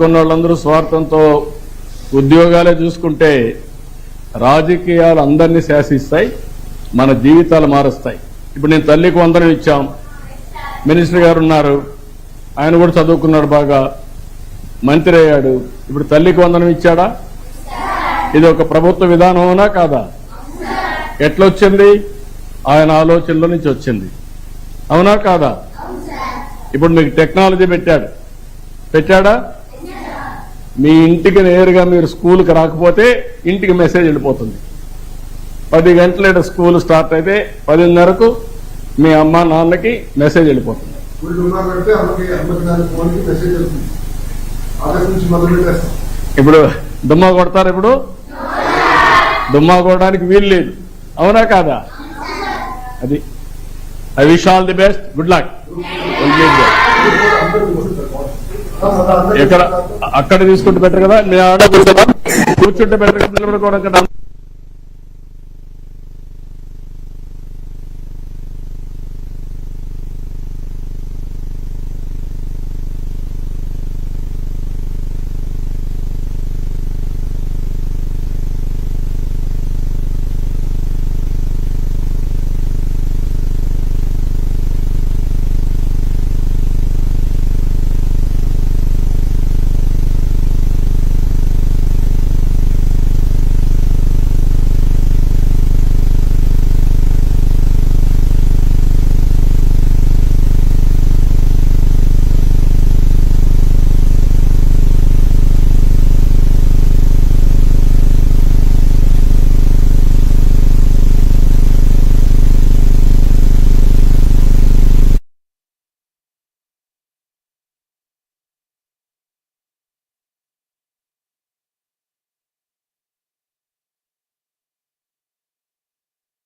చదువుకున్న వాళ్ళందరూ స్వార్థంతో ఉద్యోగాలే చూసుకుంటే రాజకీయాలు అందరినీ శాసిస్తాయి మన జీవితాలు మారుస్తాయి. ఇప్పుడు నేను తల్లికి వందనం ఇచ్చాం. మినిస్టర్ గారు ఉన్నారు ఆయన కూడా చదువుకున్నాడు బాగా. మంత్రి అయ్యాడు. ఇప్పుడు తల్లికి వందనం ఇచ్చాడా? ఇది ఒక ప్రభుత్వ విధానమేనా కాదా? ఎట్లొచ్చింది? ఆయన ఆలోచనలో నుంచి వచ్చింది. అవునా కాదా? ఇప్పుడు మీకు టెక్నాలజీ పెట్టాడు. పెట్టాడా? మీ ఇంటికి నేరుగా మీరు స్కూల్కి రాకపోతే ఇంటికి మెసేజ్ వెళ్ళిపోతుంది. పది గంటల స్కూల్ స్టార్ట్ అయితే పదిన్నరకు మీ అమ్మ నాన్నకి మెసేజ్ వెళ్ళిపోతుంది. ఇప్పుడు దుమ్మా కొడతారు ఇప్పుడు? దుమ్మా కొట్టడానికి వీలు లేదు. అవునా కాదా? అది I wish all the best. Good luck. ఎక్కడ అక్కడ తీసుకుంటే బెటర్ కదా మీ ఆడ కూర్చుంటే బెటర్ నిలబడుకోవడం కదా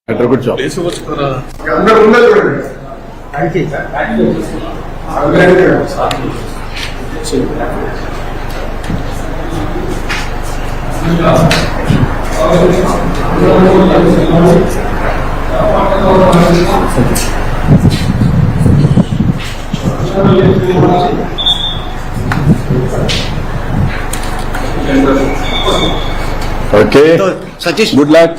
బెటర్ చూడండి అందరూ ఓకే సతీష్ గుడ్ లక్